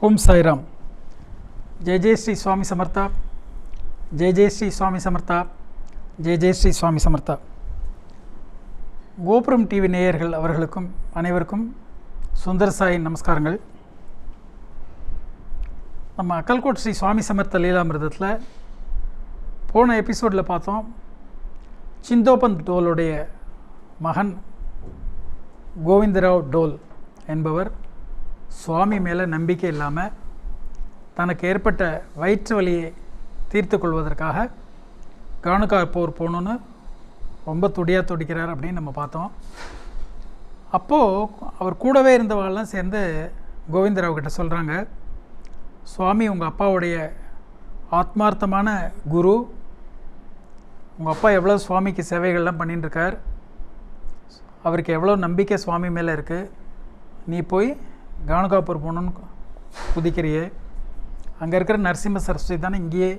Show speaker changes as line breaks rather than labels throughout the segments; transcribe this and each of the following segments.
ஓம் சாய்ராம். ஜெய் ஜெய் ஸ்ரீ சுவாமி சமர்த்தா. ஜெய் ஜெய் ஸ்ரீ சுவாமி சமர்த்தா. ஜெய் ஜெய் ஸ்ரீ சுவாமி சமர்த்தா. கோபுரம் டிவி நேயர்கள் அவர்களுக்கும் அனைவருக்கும் சுந்தர சாயின் நமஸ்காரங்கள். நம்ம அக்கல்கோட் ஸ்ரீ சுவாமி சமர்த்த லீலாமிரதத்தில் போன எபிசோடில் பார்த்தோம் சிந்தோபந்த் டோலுடைய மகன் கோவிந்தராவ் டோல் என்பவர். சுவாமி மேலே நம்பிக்கை இல்லாமல் தனக்கு ஏற்பட்ட வயிற்று வலியை தீர்த்து கொள்வதற்காக போர் போகணுன்னு ரொம்ப துடியாக துடிக்கிறார் அப்படின்னு நம்ம பார்த்தோம். அப்போது அவர் கூடவே இருந்தவங்களாம் சேர்ந்து கோவிந்தராவ் கிட்ட சொல்கிறாங்க சுவாமி உங்கள் அப்பாவுடைய ஆத்மார்த்தமான குரு உங்கள் அப்பா எவ்வளோ சுவாமிக்கு சேவைகள்லாம் பண்ணிட்டுருக்கார் அவருக்கு எவ்வளோ நம்பிக்கை சுவாமி மேலே இருக்குது நீ போய் கானுகாப்பூர் போகணுன்னு குதிக்கிறியே. அங்கே இருக்கிற நரசிம்ம சரஸ்வதி தானே இங்கேயே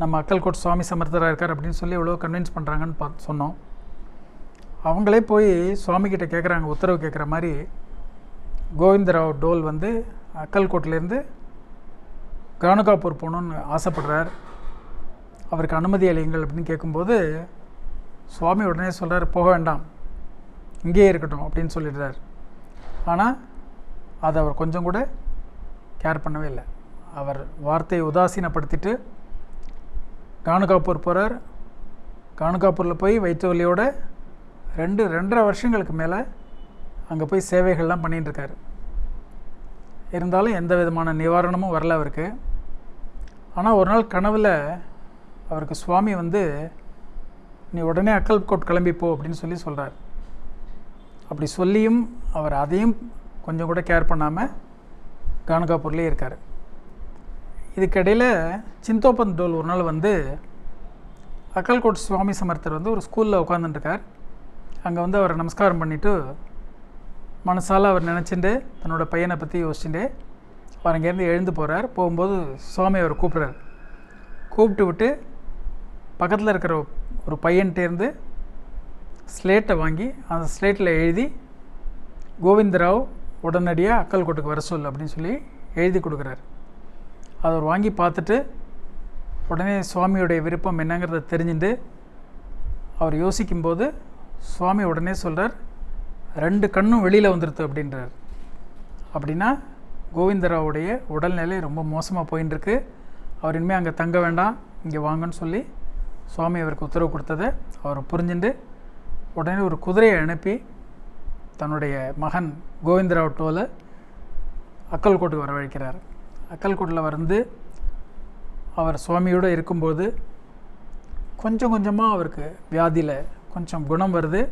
நம்ம அக்கல்கோட் சுவாமி சமர்த்தராக இருக்கார் அப்படின்னு சொல்லி எவ்வளோ கன்வின்ஸ் பண்ணுறாங்கன்னு பார்த்து சொன்னோம். அவங்களே போய் சுவாமிகிட்ட கேட்குறாங்க உத்தரவு கேட்குற மாதிரி. கோவிந்தராவ் டோல் வந்து அக்கல்கோட்லேருந்து கானுகாப்பூர் போகணுன்னு ஆசைப்படுறார். அவருக்கு அனுமதி அளியுங்கள் அப்படின்னு கேட்கும்போது சுவாமி உடனே சொல்கிறார் போக வேண்டாம். இங்கேயே இருக்கட்டும் அப்படின்னு சொல்லிடுறார். ஆனால் அதை அவர் கொஞ்சம் கூட கேர் பண்ணவே இல்லை. அவர் வார்த்தையை உதாசீனப்படுத்திட்டு கானுகாப்பூர் போகிறார் கானுகாப்பூரில் போய் வயிற்று ரெண்டு ரெண்டரை வருஷங்களுக்கு மேலே அங்கே போய் சேவைகள்லாம் பண்ணிட்டு இருந்தாலும் எந்த விதமான நிவாரணமும் வரல அவருக்கு. ஆனால் ஒரு நாள் கனவில் அவருக்கு சுவாமி வந்து நீ உடனே அக்கல்கோட் கிளம்பி போ அப்படின்னு சொல்லி சொல்கிறார் அப்படி சொல்லியும் அவர் அதையும் கொஞ்சம் கூட கேர் பண்ணாமல் கானகாபூர்லேயே இருக்கார். இதுக்கிடையில் சிந்தோபந்த் டோல் ஒரு நாள் வந்து அக்கல்கோட் சுவாமி சமர்த்தர் வந்து ஒரு ஸ்கூலில் உட்காந்துட்டுருக்கார் அங்கே வந்து அவரை நமஸ்காரம் பண்ணிவிட்டு மனசால் அவர் நினச்சிட்டு தன்னோட பையனை பற்றி யோசிச்சுட்டு அவர் அங்கேருந்து எழுந்து போகிறார் போகும்போது சுவாமி அவர் கூப்பிட்றார். கூப்பிட்டு விட்டு பக்கத்தில் இருக்கிற ஒரு பையன்கிட்டேருந்து ஸ்லேட்டை வாங்கி அந்த ஸ்லேட்டில் எழுதி கோவிந்தராவ் உடனடியாக அக்கல் அக்கல்கோட்டுக்கு வர சொல் அப்படின்னு சொல்லி எழுதி கொடுக்குறாரு. அதை அவர் வாங்கி பார்த்துட்டு உடனே சுவாமியுடைய விருப்பம் என்னங்கிறத தெரிஞ்சுட்டு அவர் யோசிக்கும்போது சுவாமி உடனே சொல்கிறார் ரெண்டு கண்ணும் வெளியில் வந்துடுது அப்படின்றார். அப்படின்னா கோவிந்தராவுடைய உடல்நிலை ரொம்ப மோசமாக போயின்னு இருக்கு அவர் இனிமேல் அங்கே தங்க வேண்டாம் இங்கே வாங்கன்னு சொல்லி சுவாமி அவருக்கு உத்தரவு கொடுத்ததை அவர் புரிஞ்சுட்டு உடனே ஒரு குதிரையை அனுப்பி தன்னுடைய மகன் கோவிந்தராவ் டோலை அக்கல்கோட்டுக்கு வரவழைக்கிறார். அக்கல்கோட்டில் வந்து அவர் சுவாமியோடு இருக்கும்போது கொஞ்சம் கொஞ்சமாக அவருக்கு வியாதியில் கொஞ்சம் குணம் வருது.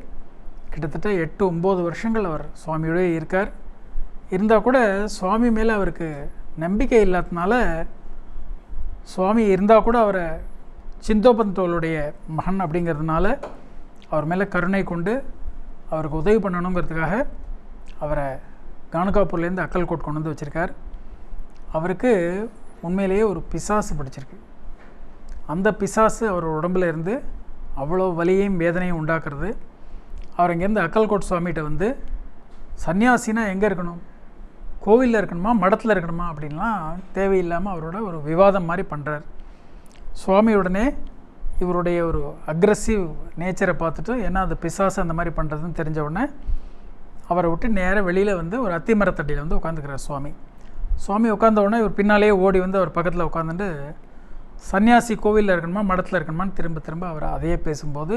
கிட்டத்தட்ட எட்டு ஒம்பது வருஷங்கள் அவர் சுவாமியோடே இருக்கார். இருந்தால் கூட சுவாமி மேலே அவருக்கு நம்பிக்கை இல்லாதனால சுவாமி இருந்தால் கூட அவரை சிந்தோபந்தோளுடைய மகன் அப்படிங்கிறதுனால அவர் மேலே கருணை கொண்டு அவருக்கு உதவி பண்ணணுங்கிறதுக்காக அவரை கானகாப்பூர்லேருந்து அக்கல்கோட் கொண்டு வந்து வச்சுருக்கார். அவருக்கு உண்மையிலேயே ஒரு பிசாசு பிடிச்சிருக்கு. அந்த பிசாசு அவர் உடம்புல இருந்து அவ்வளோ வலியையும் வேதனையும் உண்டாக்குறது. அவர் இங்கேருந்து அக்கல்கோட் சுவாமிகிட்ட வந்து சன்னியாசினா எங்கே இருக்கணும்? கோவிலில் இருக்கணுமா? மடத்தில் இருக்கணுமா? அப்படின்லாம் தேவையில்லாமல் அவரோட ஒரு விவாதம் மாதிரி பண்ணுறார் சுவாமி உடனே இவருடைய ஒரு அக்ரஸிவ் நேச்சரை பார்த்துட்டு ஏன்னா அது பிசாசு அந்த மாதிரி பண்ணுறதுன்னு தெரிஞ்ச உடனே அவரை விட்டு நேராக வெளியில் வந்து ஒரு அத்திமரத்தடியில் வந்து உட்காந்துக்கிறார் சுவாமி. சுவாமி உட்காந்த உடனே இவர் பின்னாலேயே ஓடி வந்து அவர் பக்கத்தில் உட்காந்துட்டு சன்னியாசி கோவிலில் இருக்கணுமா மடத்தில் இருக்கணுமான்னு திரும்ப திரும்ப அவர் அதையே பேசும்போது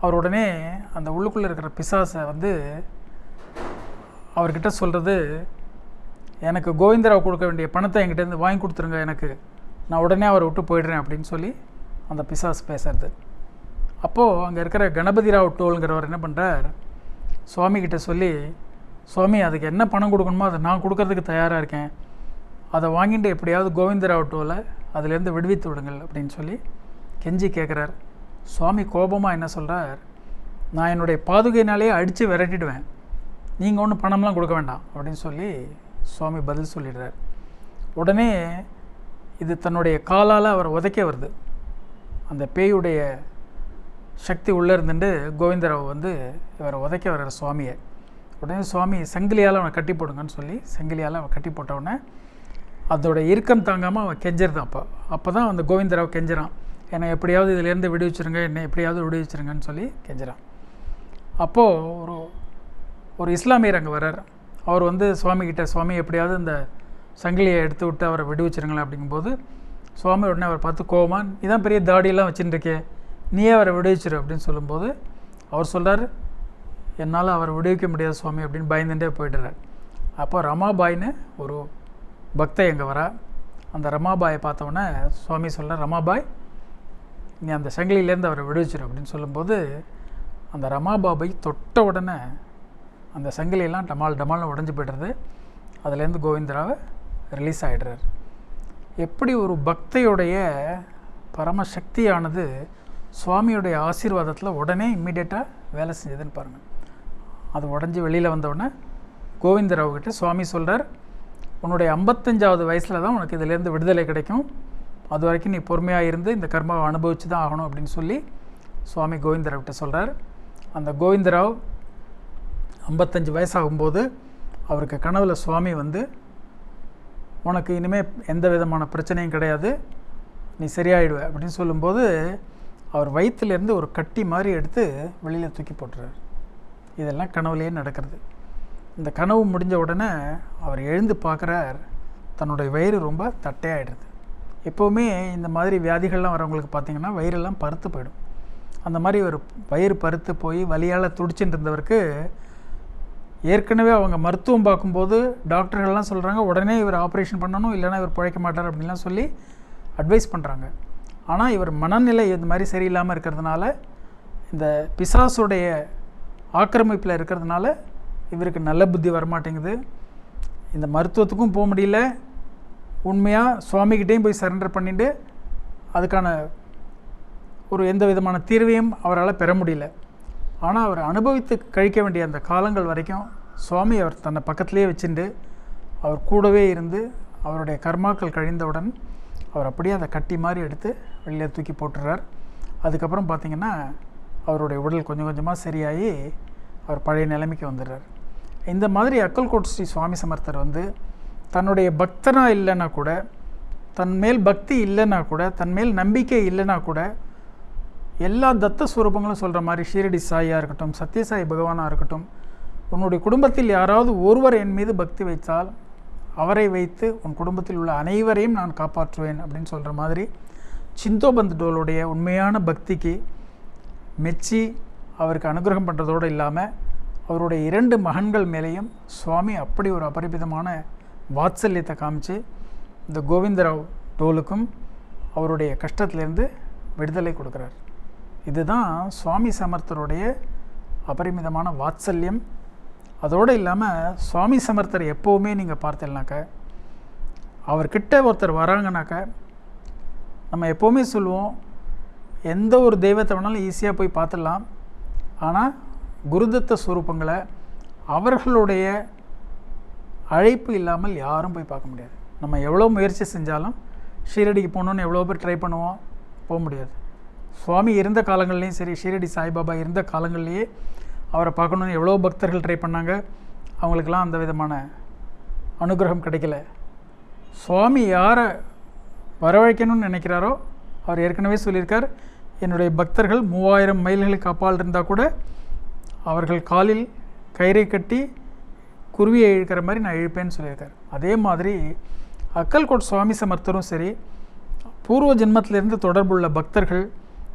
அவர் உடனே அந்த உள்ளுக்குள்ளே இருக்கிற பிசாசை வந்து அவர்கிட்ட சொல்கிறது எனக்கு கோவிந்தராவ் கொடுக்க வேண்டிய பணத்தை என்கிட்டேருந்து வாங்கி கொடுத்துருங்க எனக்கு. நான் உடனே அவரை விட்டு போயிடுறேன் அப்படின்னு சொல்லி அந்த பிசாஸ் பேசுறது. அப்போது அங்கே இருக்கிற கணபதி ராவ் டோலுங்கிறவர் என்ன பண்ணுறார் சுவாமிகிட்ட சொல்லி சுவாமி அதுக்கு என்ன பணம் கொடுக்கணுமோ அதை நான் கொடுக்கறதுக்கு தயாராக இருக்கேன். அதை வாங்கிட்டு எப்படியாவது கோவிந்தராவ் டோலை அதுலேருந்து விடுவித்து விடுங்கள் அப்படின்னு சொல்லி கெஞ்சி கேட்குறார் சுவாமி கோபமாக என்ன சொல்கிறார் நான் என்னுடைய பாதுகையினாலேயே அடித்து விரட்டிடுவேன். நீங்கள் ஒன்றும் பணம்லாம் கொடுக்க வேண்டாம் அப்படின்னு சொல்லி சுவாமி பதில் சொல்லிடுறார். உடனே இது தன்னுடைய காலால் அவர் உதைக்க வருது. அந்த பேயுடைய சக்தி உள்ளே இருந்துட்டு கோவிந்தராவ் வந்து இவரை உதைக்க வர்ற சுவாமியை. உடனே சுவாமி சங்கிலியால் அவனை கட்டி போடுங்கன்னு சொல்லி சங்கிலியால் அவன் கட்டி போட்ட உடனே அதோட இறுக்கம் தாங்காமல் அவன் கெஞ்சிருது அப்போ. அப்போ தான் அந்த கோவிந்தராவ் கெஞ்சுறான். என்னை எப்படியாவது இதிலேருந்து விடுவிச்சிருங்க என்னை எப்படியாவது விடுவிச்சிருங்கன்னு சொல்லி கெஞ்சுறான். அப்போது ஒரு ஒரு இஸ்லாமியர் அங்கே வர்றார். அவர் வந்து சுவாமிகிட்ட சுவாமி எப்படியாவது இந்த சங்கிலியை எடுத்து விட்டு அவரை விடுவிச்சிருங்களேன் அப்படிங்கும்போது சுவாமி உடனே அவர் பார்த்து கோமான் இதான் பெரிய தாடியெல்லாம் வச்சுட்டுருக்கே நீயே அவரை விடுவிச்சிரு அப்படின்னு சொல்லும்போது அவர் சொல்கிறார் என்னால் அவரை விடுவிக்க முடியாது சுவாமி அப்படின்னு பயந்துட்டே போயிடுறார். அப்போ ரமாபாய்னு ஒரு பக்தை எங்கே வரா அந்த ரமாபாயை பார்த்தவொடனே சுவாமி சொல்ல ரமாபாய் நீ அந்த சங்கிலியிலேருந்து அவரை விடுவிச்சிரு அப்படின்னு சொல்லும்போது அந்த ரமாபாபை தொட்ட உடனே அந்த சங்கிலியெல்லாம் டமால் டமால்னு உடஞ்சி போய்டுறது. அதுலேருந்து கோவிந்தராவை ரிலீஸ் ஆகிடுறாரு எப்படி ஒரு பக்தையுடைய பரமசக்தியானது சுவாமியுடைய ஆசீர்வாதத்தில் உடனே இம்மிடியேட்டாக வேலை செஞ்சதுன்னு பாருங்கள் அது உடஞ்சி வெளியில் வந்தவுடனே கோவிந்தராவ் கிட்ட சுவாமி சொல்கிறார் உன்னுடைய ஐம்பத்தஞ்சாவது வயசில் தான் உனக்கு இதிலேருந்து விடுதலை கிடைக்கும். அது வரைக்கும் நீ பொறுமையாக இருந்து இந்த கர்மாவை அனுபவித்து தான் ஆகணும் அப்படின்னு சொல்லி சுவாமி கோவிந்தராவ் கிட்ட சொல்கிறார் அந்த கோவிந்தராவ் ஐம்பத்தஞ்சு வயசாகும்போது அவருக்கு கனவில் சுவாமி வந்து உனக்கு இனிமேல் எந்த விதமான பிரச்சனையும் கிடையாது. நீ சரியாயிடுவ அப்படின்னு சொல்லும்போது அவர் வயிற்றுலேருந்து ஒரு கட்டி மாதிரி எடுத்து வெளியில் தூக்கி போட்டுறாரு. இதெல்லாம் கனவுலேயே நடக்கிறது. இந்த கனவு முடிஞ்ச உடனே அவர் எழுந்து பார்க்குறார். தன்னுடைய வயிறு ரொம்ப தட்டையாயிடுது. எப்போவுமே இந்த மாதிரி வியாதிகள்லாம் வரவங்களுக்கு பார்த்திங்கன்னா வயிறெல்லாம் பருத்து போயிடும். அந்த மாதிரி ஒரு வயிறு பருத்து போய் வலியால் துடிச்சுட்டு இருந்தவருக்கு ஏற்கனவே அவங்க மருத்துவம் பார்க்கும்போது டாக்டர்கள்லாம் சொல்கிறாங்க உடனே இவர் ஆப்ரேஷன் பண்ணணும் இல்லைன்னா இவர் பிழைக்க மாட்டார் அப்படின்லாம் சொல்லி அட்வைஸ் பண்ணுறாங்க ஆனால் இவர் மனநிலை இந்த மாதிரி சரியில்லாமல் இருக்கிறதுனால இந்த பிசாசுடைய ஆக்கிரமிப்பில் இருக்கிறதுனால இவருக்கு நல்ல புத்தி வரமாட்டேங்குது. இந்த மருத்துவத்துக்கும் போக முடியல. உண்மையாக சுவாமிகிட்டேயும் போய் சரண்டர் பண்ணிட்டு அதுக்கான ஒரு எந்த விதமான தீர்வையும் அவரால் பெற முடியல. ஆனால் அவர் அனுபவித்து கழிக்க வேண்டிய அந்த காலங்கள் வரைக்கும் சுவாமி அவர் தன்னை பக்கத்திலே வச்சுட்டு அவர் கூடவே இருந்து அவருடைய கர்மாக்கள் கழிந்தவுடன் அவர் அப்படியே அதை கட்டி மாதிரி எடுத்து வெளியில் தூக்கி போட்டுறார். அதுக்கப்புறம் பார்த்திங்கன்னா அவருடைய உடல் கொஞ்சம் கொஞ்சமாக சரியாகி அவர் பழைய நிலைமைக்கு வந்துடுறார். இந்த மாதிரி அக்கல்கோட் ஸ்ரீ சுவாமி சமர்த்தர் வந்து தன்னுடைய பக்தனாக இல்லைன்னா கூட தன் மேல் பக்தி இல்லைன்னா கூட தன் மேல் நம்பிக்கை இல்லைன்னா கூட எல்லா தத்த ஸ்வரூபங்களும் சொல்கிற மாதிரி ஷீரடி சாயாக இருக்கட்டும் சத்யசாய் பகவானாக இருக்கட்டும் உன்னுடைய குடும்பத்தில் யாராவது ஒருவர் என் மீது பக்தி வைத்தால் அவரை வைத்து உன் குடும்பத்தில் உள்ள அனைவரையும் நான் காப்பாற்றுவேன் அப்படின்னு சொல்கிற மாதிரி சிந்தோபந்த் டோலுடைய உண்மையான பக்திக்கு மெச்சி அவருக்கு அனுகிரகம் பண்ணுறதோடு இல்லாமல் அவருடைய இரண்டு மகன்கள் மேலேயும் சுவாமி அப்படி ஒரு அபரிமிதமான வாத்சல்யத்தை காமிச்சு இந்த கோவிந்தராவ் டோலுக்கும் அவருடைய கஷ்டத்திலேருந்து விடுதலை கொடுக்குறார். இதுதான் சுவாமி சமர்த்தருடைய அபரிமிதமான வாத்சல்யம். அதோடு இல்லாமல் சுவாமி சமர்த்தர் எப்போவுமே நீங்கள் பார்த்தீங்கன்னாக்க அவர்கிட்ட ஒருத்தர் வராங்கனாக்க நம்ம எப்போவுமே சொல்லுவோம் எந்த ஒரு தெய்வத்தை வேணாலும் ஈஸியாக போய் பார்த்துடலாம். ஆனால் குருதத்த ஸ்வரூபங்களை அவர்களுடைய அழைப்பு இல்லாமல் யாரும் போய் பார்க்க முடியாது. நம்ம எவ்வளோ முயற்சி செஞ்சாலும் ஷீரடிக்கு போகணுன்னு எவ்வளோ பேர் ட்ரை பண்ணுவோம் போக முடியாது. சுவாமி இருந்த காலங்கள்லேயும் சரி ஷீரடி சாய்பாபா இருந்த காலங்கள்லேயே அவரை பார்க்கணுன்னு எவ்வளோ பக்தர்கள் ட்ரை பண்ணாங்க. அவங்களுக்கெல்லாம் அந்த விதமான அனுகிரகம் கிடைக்கல. சுவாமி யாரை வரவழைக்கணும்னு நினைக்கிறாரோ அவர் ஏற்கனவே சொல்லியிருக்கார். என்னுடைய பக்தர்கள் மூவாயிரம் மைல்களுக்கு அப்பால் இருந்தால் கூட அவர்கள் காலில் கயிறை கட்டி குருவியை இழுக்கிற மாதிரி நான் இழுப்பேன்னு சொல்லியிருக்கார். அதே மாதிரி அக்கல்கோட் சுவாமி சமர்த்தரும் சரி பூர்வ ஜென்மத்திலிருந்து தொடர்புள்ள பக்தர்கள்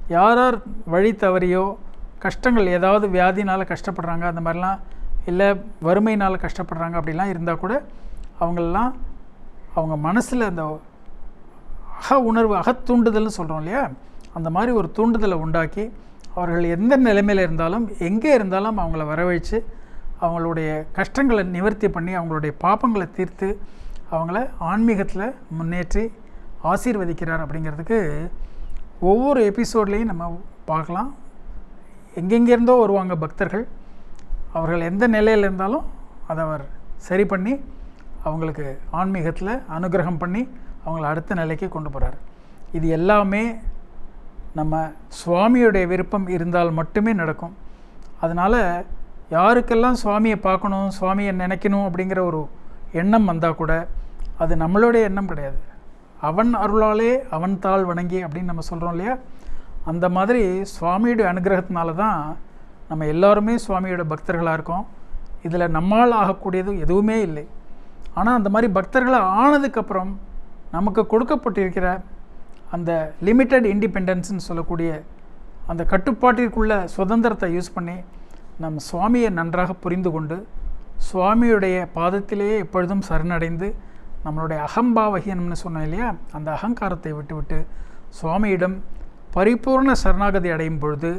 யார் யார் வழி தவறியோ கஷ்டங்கள் ஏதாவது வியாதினால் கஷ்டப்படுறாங்க அந்த மாதிரிலாம் இல்லை வறுமையினால் கஷ்டப்படுறாங்க அப்படிலாம் இருந்தால் கூட அவங்களெல்லாம் அவங்க மனசில் அந்த அக உணர்வு அகத்தூண்டுதல்னு சொல்கிறோம் இல்லையா? அந்த மாதிரி ஒரு தூண்டுதலை உண்டாக்கி அவர்கள் எந்த நிலைமையில் இருந்தாலும் எங்கே இருந்தாலும் அவங்கள வரவழைச்சு அவங்களுடைய கஷ்டங்களை நிவர்த்தி பண்ணி அவங்களுடைய பாப்பங்களை தீர்த்து அவங்கள ஆன்மீகத்தில் முன்னேற்றி ஆசீர்வதிக்கிறார் அப்படிங்கிறதுக்கு ஒவ்வொரு எபிசோட்லேயும் நம்ம பார்க்கலாம். எங்கெங்கேருந்தோ வருவாங்க பக்தர்கள். அவர்கள் எந்த நிலையில் இருந்தாலும் அதை அவர் சரி பண்ணி அவங்களுக்கு ஆன்மீகத்தில் அனுகிரகம் பண்ணி அவங்கள அடுத்த நிலைக்கு கொண்டு போகிறார் இது எல்லாமே நம்ம சுவாமியுடைய விருப்பம் இருந்தால் மட்டுமே நடக்கும். அதனால் யாருக்கெல்லாம் சுவாமியை பார்க்கணும் சுவாமியை நினைக்கணும் அப்படிங்கிற ஒரு எண்ணம் வந்தால் கூட அது நம்மளுடைய எண்ணம் கிடையாது. அவன் அருளாலே அவன் தாள் வணங்கி அப்படின்னு நம்ம சொல்கிறோம் இல்லையா? அந்த மாதிரி சுவாமியோட அனுகிரகத்தினால தான் நம்ம எல்லாருமே சுவாமியோட பக்தர்களாக இருக்கோம். இதில் நம்மால் ஆகக்கூடியது எதுவுமே இல்லை. ஆனால் அந்த மாதிரி பக்தர்களாக ஆனதுக்கப்புறம் நமக்கு கொடுக்கப்பட்டிருக்கிற அந்த லிமிட்டட் இண்டிபெண்டன்ஸ்னு சொல்லக்கூடிய அந்த கட்டுப்பாட்டிற்குள்ள சுதந்திரத்தை யூஸ் பண்ணி நம் சுவாமியை நன்றாக புரிந்து கொண்டு சுவாமியுடைய பாதத்திலேயே எப்பொழுதும் சரணடைந்து நம்மளுடைய அகம்பாவகீனம்னு சொன்னோம் இல்லையா? அந்த அகங்காரத்தை விட்டுவிட்டு சுவாமியிடம் பரிபூர்ண சரணாகதி அடையும் பொழுது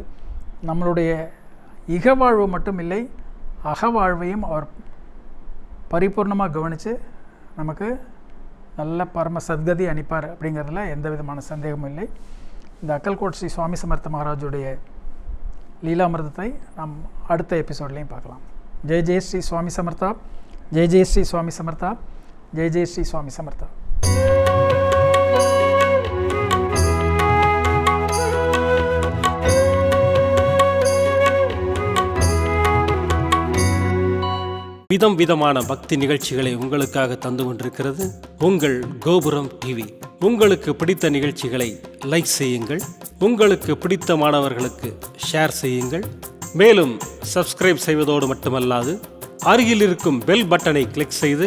நம்மளுடைய இகவாழ்வு மட்டும் இல்லை அகவாழ்வையும் அவர் பரிபூர்ணமாக கவனித்து நமக்கு நல்ல பரம சத்கதி அனுப்பார் அப்படிங்கிறதுல எந்த விதமான சந்தேகமும் இல்லை. இந்த அக்கல்கோட் ஸ்ரீ சுவாமி சமர்த்த மகாராஜுடைய லீலாமிரதத்தை நாம் அடுத்த எபிசோட்லேயும் பார்க்கலாம். ஜெய் ஜெய் ஸ்ரீ சுவாமி சமர்த்தா. ஜெய் ஜெய் ஸ்ரீ சுவாமி சமர்த்தா. ஜெய் ஜெய் ஸ்ரீ சுவாமி சமர்த்தா.
விதம் விதமான பக்தி நிகழ்ச்சிகளை உங்களுக்காக தந்து கொண்டிருக்கிறது உங்கள் கோபுரம் டிவி உங்களுக்கு பிடித்த நிகழ்ச்சிகளை லைக் செய்யுங்கள். உங்களுக்கு பிடித்த மாணவர்களுக்கு ஷேர் செய்யுங்கள். மேலும் சப்ஸ்கிரைப் செய்வதோடு மட்டுமல்லாது அருகில் இருக்கும் பெல் பட்டனை கிளிக் செய்து